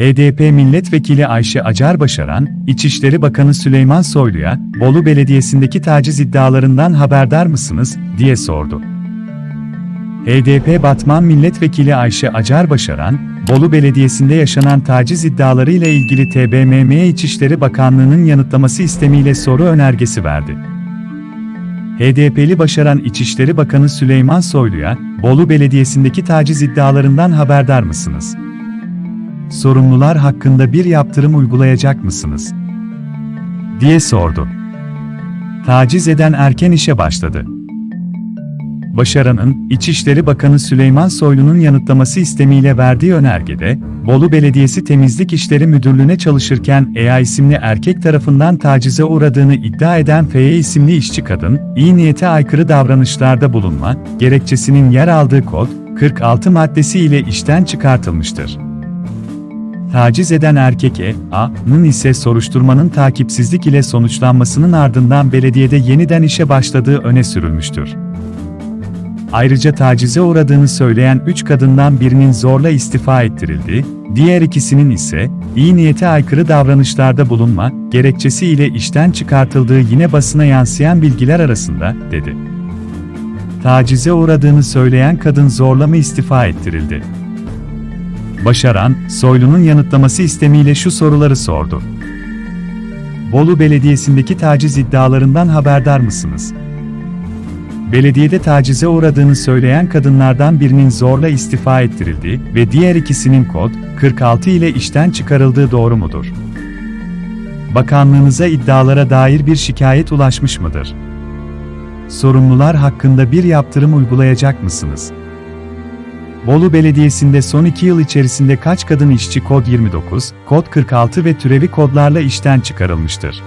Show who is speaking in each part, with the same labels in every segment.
Speaker 1: HDP Milletvekili Ayşe Acar Başaran, İçişleri Bakanı Süleyman Soylu'ya, Bolu Belediyesi'ndeki taciz iddialarından haberdar mısınız, diye sordu. HDP Batman Milletvekili Ayşe Acar Başaran, Bolu Belediyesi'nde yaşanan taciz iddialarıyla ilgili TBMM'ye İçişleri Bakanlığı'nın yanıtlaması istemiyle soru önergesi verdi. HDP'li Başaran İçişleri Bakanı Süleyman Soylu'ya, Bolu Belediyesi'ndeki taciz iddialarından haberdar mısınız? Sorumlular hakkında bir yaptırım uygulayacak mısınız? diye sordu. Taciz eden erken işe başladı. Başaran'ın, İçişleri Bakanı Süleyman Soylu'nun yanıtlaması istemiyle verdiği önergede, Bolu Belediyesi Temizlik İşleri Müdürlüğü'ne çalışırken EA isimli erkek tarafından tacize uğradığını iddia eden FY isimli işçi kadın, iyi niyete aykırı davranışlarda bulunma, gerekçesinin yer aldığı kod, 46 maddesi ile işten çıkartılmıştır. Taciz eden erkek E, A.'nın ise soruşturmanın takipsizlik ile sonuçlanmasının ardından belediyede yeniden işe başladığı öne sürülmüştür. Ayrıca tacize uğradığını söyleyen 3 kadından birinin zorla istifa ettirildi, diğer ikisinin ise iyi niyete aykırı davranışlarda bulunma gerekçesi ile işten çıkartıldığı yine basına yansıyan bilgiler arasında, dedi. Tacize uğradığını söyleyen kadın zorla mı istifa ettirildi? Başaran, Soylu'nun yanıtlaması istemiyle şu soruları sordu. Bolu Belediyesi'ndeki taciz iddialarından haberdar mısınız? Belediyede tacize uğradığını söyleyen kadınlardan birinin zorla istifa ettirildiği ve diğer ikisinin kod 46 ile işten çıkarıldığı doğru mudur? Bakanlığınıza iddialara dair bir şikayet ulaşmış mıdır? Sorumlular hakkında bir yaptırım uygulayacak mısınız? Bolu Belediyesi'nde son 2 yıl içerisinde kaç kadın işçi kod 29, kod 46 ve türevi kodlarla işten çıkarılmıştır?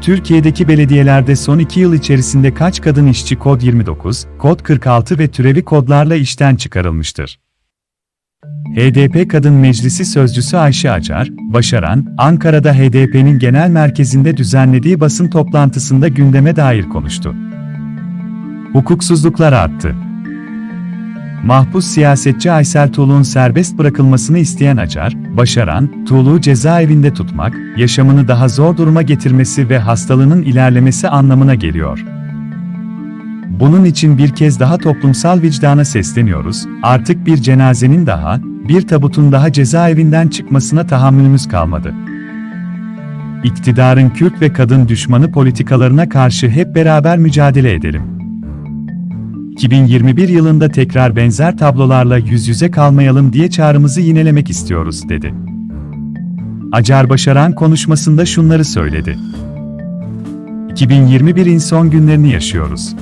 Speaker 1: Türkiye'deki belediyelerde son 2 yıl içerisinde kaç kadın işçi kod 29, kod 46 ve türevi kodlarla işten çıkarılmıştır? HDP Kadın Meclisi Sözcüsü Ayşe Acar, Başaran, Ankara'da HDP'nin genel merkezinde düzenlediği basın toplantısında gündeme dair konuştu. Hukuksuzluklar arttı. Mahpus siyasetçi Aysel Tuğlu'nun serbest bırakılmasını isteyen Acar, Başaran, Tuğlu'yu cezaevinde tutmak, yaşamını daha zor duruma getirmesi ve hastalığının ilerlemesi anlamına geliyor. Bunun için bir kez daha toplumsal vicdana sesleniyoruz, artık bir cenazenin daha, bir tabutun daha cezaevinden çıkmasına tahammülümüz kalmadı. İktidarın Kürt ve kadın düşmanı politikalarına karşı hep beraber mücadele edelim. 2021 yılında tekrar benzer tablolarla yüz yüze kalmayalım diye çağrımızı yinelemek istiyoruz, dedi. Acar Başaran konuşmasında şunları söyledi. 2021'in son günlerini yaşıyoruz.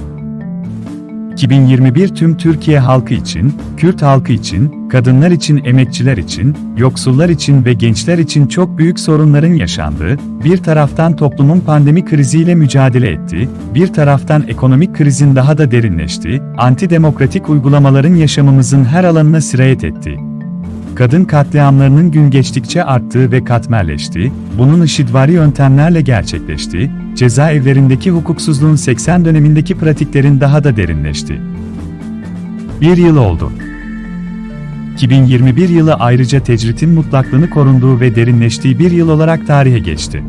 Speaker 1: 2021 tüm Türkiye halkı için, Kürt halkı için, kadınlar için, emekçiler için, yoksullar için ve gençler için çok büyük sorunların yaşandığı, bir taraftan toplumun pandemi kriziyle mücadele ettiği, bir taraftan ekonomik krizin daha da derinleştiği, antidemokratik uygulamaların yaşamımızın her alanına sirayet ettiği, kadın katliamlarının gün geçtikçe arttığı ve katmerleştiği, bunun IŞİDvari yöntemlerle gerçekleştiği, cezaevlerindeki hukuksuzluğun 80 dönemindeki pratiklerin daha da derinleştiği. Bir yıl oldu. 2021 yılı ayrıca tecritin mutlaklığını korunduğu ve derinleştiği bir yıl olarak tarihe geçti.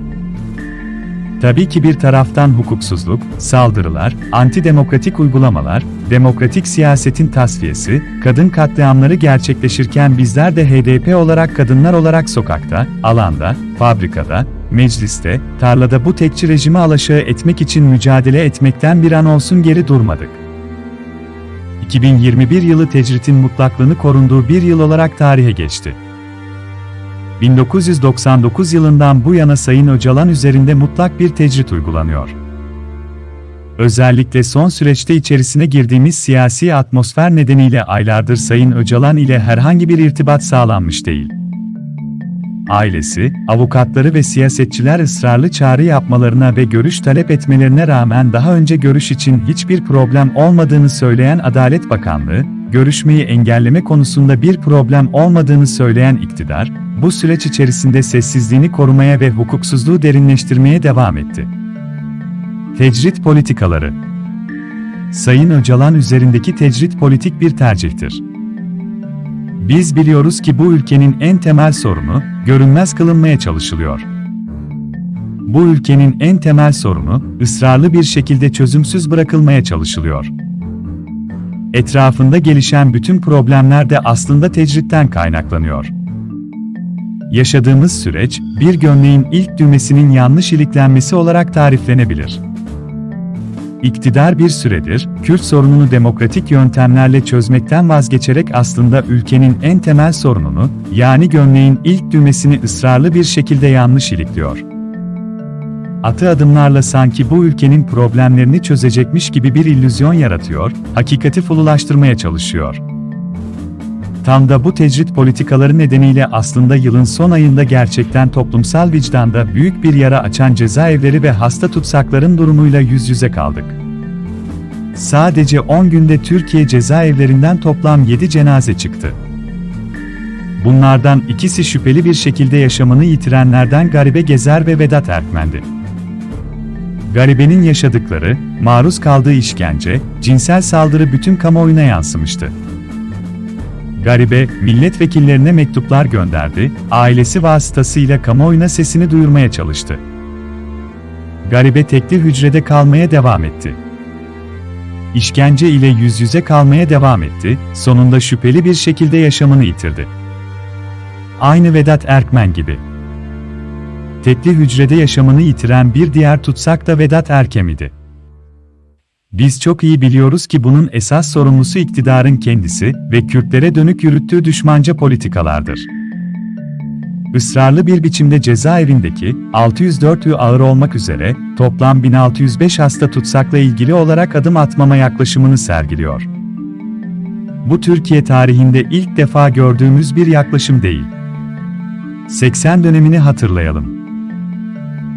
Speaker 1: Tabii ki bir taraftan hukuksuzluk, saldırılar, antidemokratik uygulamalar, demokratik siyasetin tasfiyesi, kadın katliamları gerçekleşirken bizler de HDP olarak kadınlar olarak sokakta, alanda, fabrikada, mecliste, tarlada bu tekçi rejimi alaşağı etmek için mücadele etmekten bir an olsun geri durmadık. 2021 yılı tecritin mutlaklığını korunduğu bir yıl olarak tarihe geçti. 1999 yılından bu yana Sayın Öcalan üzerinde mutlak bir tecrit uygulanıyor. Özellikle son süreçte içerisine girdiğimiz siyasi atmosfer nedeniyle aylardır Sayın Öcalan ile herhangi bir irtibat sağlanmış değil. Ailesi, avukatları ve siyasetçiler ısrarlı çağrı yapmalarına ve görüş talep etmelerine rağmen daha önce görüş için hiçbir problem olmadığını söyleyen Adalet Bakanlığı, görüşmeyi engelleme konusunda bir problem olmadığını söyleyen iktidar, bu süreç içerisinde sessizliğini korumaya ve hukuksuzluğu derinleştirmeye devam etti. Tecrit politikaları Sayın Öcalan üzerindeki tecrit politik bir tercihtir. Biz biliyoruz ki bu ülkenin en temel sorunu, görünmez kılınmaya çalışılıyor. Bu ülkenin en temel sorunu, ısrarlı bir şekilde çözümsüz bırakılmaya çalışılıyor. Etrafında gelişen bütün problemler de aslında tecritten kaynaklanıyor. Yaşadığımız süreç, bir gömleğin ilk düğmesinin yanlış iliklenmesi olarak tariflenebilir. İktidar bir süredir, Kürt sorununu demokratik yöntemlerle çözmekten vazgeçerek aslında ülkenin en temel sorununu, yani gömleğin ilk düğmesini ısrarlı bir şekilde yanlış ilikliyor. Atı adımlarla sanki bu ülkenin problemlerini çözecekmiş gibi bir illüzyon yaratıyor, hakikati fululaştırmaya çalışıyor. Tam da bu tecrit politikaları nedeniyle aslında yılın son ayında gerçekten toplumsal vicdanda büyük bir yara açan cezaevleri ve hasta tutsakların durumuyla yüz yüze kaldık. Sadece 10 günde Türkiye cezaevlerinden toplam 7 cenaze çıktı. Bunlardan ikisi şüpheli bir şekilde yaşamını yitirenlerden Garibe Gezer ve Vedat Erkmen'di. Garibenin yaşadıkları, maruz kaldığı işkence, cinsel saldırı bütün kamuoyuna yansımıştı. Garibe, milletvekillerine mektuplar gönderdi, ailesi vasıtasıyla kamuoyuna sesini duyurmaya çalıştı. Garibe tekli hücrede kalmaya devam etti. İşkence ile yüz yüze kalmaya devam etti, sonunda şüpheli bir şekilde yaşamını yitirdi. Aynı Vedat Erkmen gibi. Tekli hücrede yaşamını yitiren bir diğer tutsak da Vedat Erkem idi. Biz çok iyi biliyoruz ki bunun esas sorumlusu iktidarın kendisi ve Kürtlere dönük yürüttüğü düşmanca politikalardır. Israrlı bir biçimde cezaevindeki 604 üye ağır olmak üzere toplam 1605 hasta tutsakla ilgili olarak adım atmama yaklaşımını sergiliyor. Bu Türkiye tarihinde ilk defa gördüğümüz bir yaklaşım değil. 80 dönemini hatırlayalım.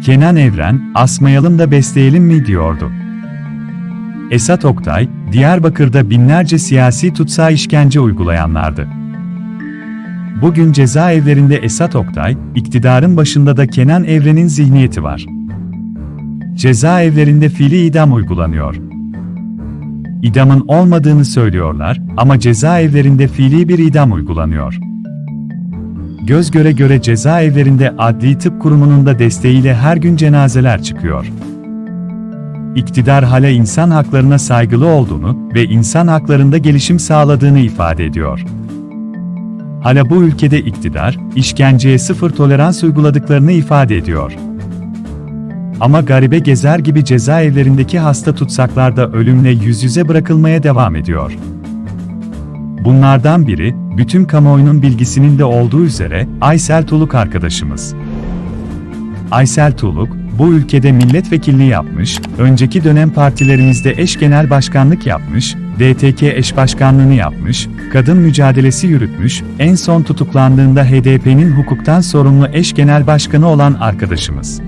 Speaker 1: Kenan Evren, asmayalım da besleyelim mi diyordu. Esat Oktay, Diyarbakır'da binlerce siyasi tutsağa işkence uygulayanlardı. Bugün cezaevlerinde Esat Oktay, iktidarın başında da Kenan Evren'in zihniyeti var. Cezaevlerinde fiili idam uygulanıyor. İdamın olmadığını söylüyorlar ama cezaevlerinde fiili bir idam uygulanıyor. Göz göre göre cezaevlerinde Adli Tıp Kurumu'nun da desteğiyle her gün cenazeler çıkıyor iktidar hala insan haklarına saygılı olduğunu ve insan haklarında gelişim sağladığını ifade ediyor. Hala bu ülkede iktidar, işkenceye sıfır tolerans uyguladıklarını ifade ediyor. Ama garibe gezer gibi cezaevlerindeki hasta tutsaklar da ölümle yüz yüze bırakılmaya devam ediyor. Bunlardan biri, bütün kamuoyunun bilgisinin de olduğu üzere, Aysel Tuluk arkadaşımız. Aysel Tuluk, bu ülkede milletvekilliği yapmış, önceki dönem partilerimizde eş genel başkanlık yapmış, DTK eş başkanlığını yapmış, kadın mücadelesi yürütmüş, en son tutuklandığında HDP'nin hukuktan sorumlu eş genel başkanı olan arkadaşımız.